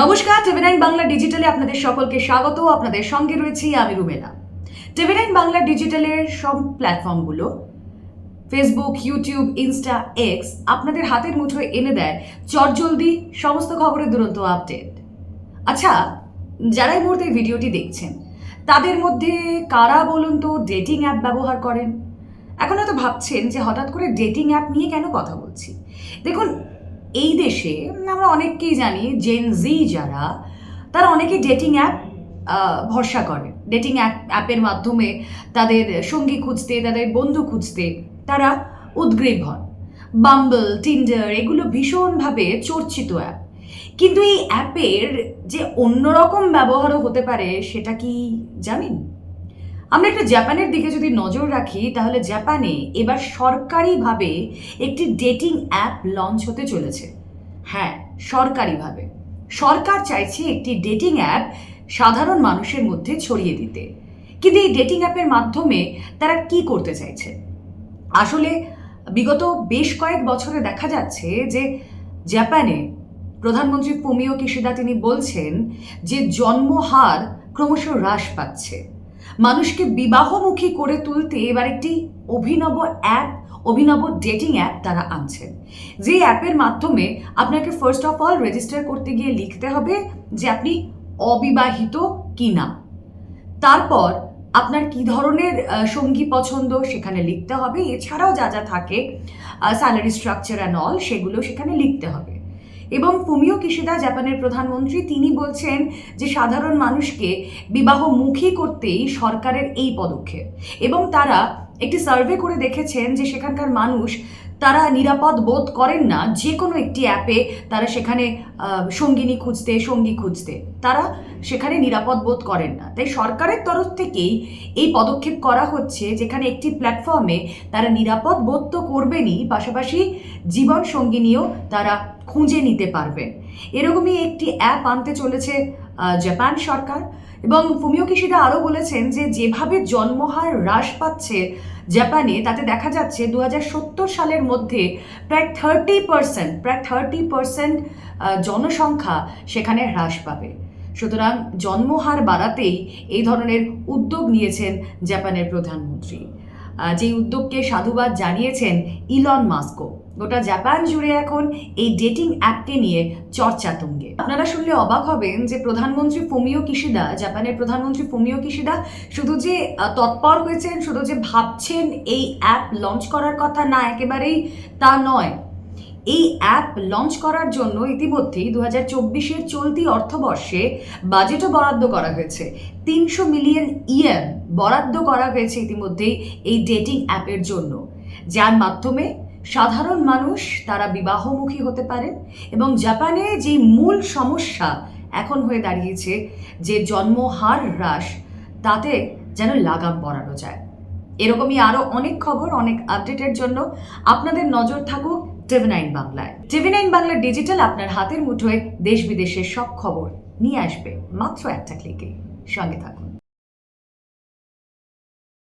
নমস্কার TV nine Bangla ডিজিটালে আপনাদের সকলকে স্বাগত। আপনাদের সঙ্গে রয়েছি আমি রুমেলা টিভি নাইন বাংলা ডিজিটালের সব প্ল্যাটফর্মগুলো ফেসবুক ইউটিউব ইনস্টা এক্স আপনাদের হাতের মুঠোয় এনে দেয় চটজলদি সমস্ত খবরের দুরন্ত আপডেট আচ্ছা যারা মুহূর্তে ভিডিওটি দেখছেন, তাদের মধ্যে কারা বলুন তো ডেটিং অ্যাপ ব্যবহার করেন? এখন হয়তো ভাবছেন যে হঠাৎ করে ডেটিং অ্যাপ নিয়ে কেন কথা বলছি? দেখুন এই দেশে আমরা অনেককেই জানি জেন জি যারা, তারা অনেকেই ডেটিং অ্যাপ ভরসা করে। ডেটিং অ্যাপ অ্যাপের মাধ্যমে তাদের সঙ্গী খুঁজতে, তাদের বন্ধু খুঁজতে তারা উদ্গ্রীব হন। বাম্বল টিন্ডার এগুলো ভীষণভাবে চর্চিত অ্যাপ কিন্তু এই অ্যাপের যে অন্যরকম ব্যবহারও হতে পারে, সেটা কি জানেন? আমরা একটা জাপানের দিকে যদি নজর রাখি, তাহলে জাপানে এবার সরকারিভাবে একটি ডেটিং অ্যাপ লঞ্চ হতে চলেছে। হ্যাঁ সরকারিভাবে। সরকার চাইছে একটি ডেটিং অ্যাপ সাধারণ মানুষের মধ্যে ছড়িয়ে দিতে। কিন্তু এই ডেটিং অ্যাপের মাধ্যমে তারা কি করতে চাইছে? আসলে বিগত বেশ কয়েক বছরে দেখা যাচ্ছে যে জাপানে প্রধানমন্ত্রী ফুমিও কিশিদা তিনি বলছেন যে জন্মহার ক্রমশ হ্রাস পাচ্ছে। মানুষকে বিবাহমুখী করে তুলতে এবার একটি অভিনব অ্যাপ অভিনব ডেটিং অ্যাপ তারা আনছেন যে অ্যাপের মাধ্যমে আপনাকে ফার্স্ট অফ অল রেজিস্টার করতে গিয়ে লিখতে হবে যে আপনি অবিবাহিত কি না তারপর আপনার কি ধরনের সঙ্গী পছন্দ সেখানে লিখতে হবে। এছাড়াও যা যা থাকে স্যালারি স্ট্রাকচার অ্যান্ড অল সেগুলো সেখানে লিখতে হবে। এবং ফুমিও কিশিদা, জাপানের প্রধানমন্ত্রী, তিনি বলছেন যে সাধারণ মানুষকে বিবাহমুখী করতেই সরকারের এই পদক্ষেপ। এবং তারা একটি সার্ভে করে দেখেছেন যে সেখানকার মানুষ, তারা নিরাপদ বোধ করেন না, যে কোনো একটি অ্যাপে তারা সেখানে সঙ্গিনী খুঁজতে, সঙ্গী খুঁজতে, তারা সেখানে নিরাপদ বোধ করেন না। তাই সরকারের তরফ থেকেই এই পদক্ষেপ করা হচ্ছে, যেখানে একটি প্ল্যাটফর্মে তারা নিরাপদ বোধ তো করবেনই, পাশাপাশি জীবন সঙ্গিনীও তারা খুঁজে নিতে পারবেন। এরকমই একটি অ্যাপ আনতে চলেছে জাপান সরকার। এবং ফুমিও কিশিদা আরও বলেছেন যে, যেভাবে জন্মহার হ্রাস পাচ্ছে জাপানে, তাতে দেখা যাচ্ছে দু হাজার সত্তর সালের মধ্যে প্রায় থার্টি পার্সেন্ট প্রায় থার্টি পার্সেন্ট জনসংখ্যা সেখানে হ্রাস পাবে। সুতরাং জন্মহার বাড়াতেই এই ধরনের উদ্যোগ নিয়েছেন জাপানের প্রধানমন্ত্রী। যেই উদ্যোগকে সাধুবাদ জানিয়েছেন ইলন মাস্কো। গোটা জাপান জুড়ে এখন এই ডেটিং অ্যাপকে নিয়ে চর্চা তুঙ্গে। আপনারা শুনলে অবাক হবেন যে প্রধানমন্ত্রী ফুমিও কিশিদা, জাপানের প্রধানমন্ত্রী ফুমিও কিশিদা শুধু যে তৎপর হয়েছেন, শুধু যে ভাবছেন এই অ্যাপ লঞ্চ করার কথা না, একেবারেই তা নয়। এই অ্যাপ লঞ্চ করার জন্য ইতিমধ্যেই দু হাজার চব্বিশের চলতি অর্থবর্ষে বাজেটও বরাদ্দ করা হয়েছে। তিনশো মিলিয়ন ইয়ার বরাদ্দ করা হয়েছে ইতিমধ্যেই এই ডেটিং অ্যাপের জন্য। যার মাধ্যমে সাধারণ মানুষ, তারা বিবাহমুখী হতে পারে এবং জাপানে যে মূল সমস্যা এখন হয়ে দাঁড়িয়েছে, যে জন্মহার হ্রাস, তাতে যেন লাগাম পড়ানো যায়। এরকমই আরও অনেক খবর, অনেক আপডেটের জন্য আপনাদের নজর থাকুক টিভি নাইন বাংলায় টিভি নাইন বাংলা ডিজিটাল আপনার হাতের মুঠোয় দেশ বিদেশের সব খবর নিয়ে আসবে মাত্র একটা ক্লিকে সঙ্গে থাকুন।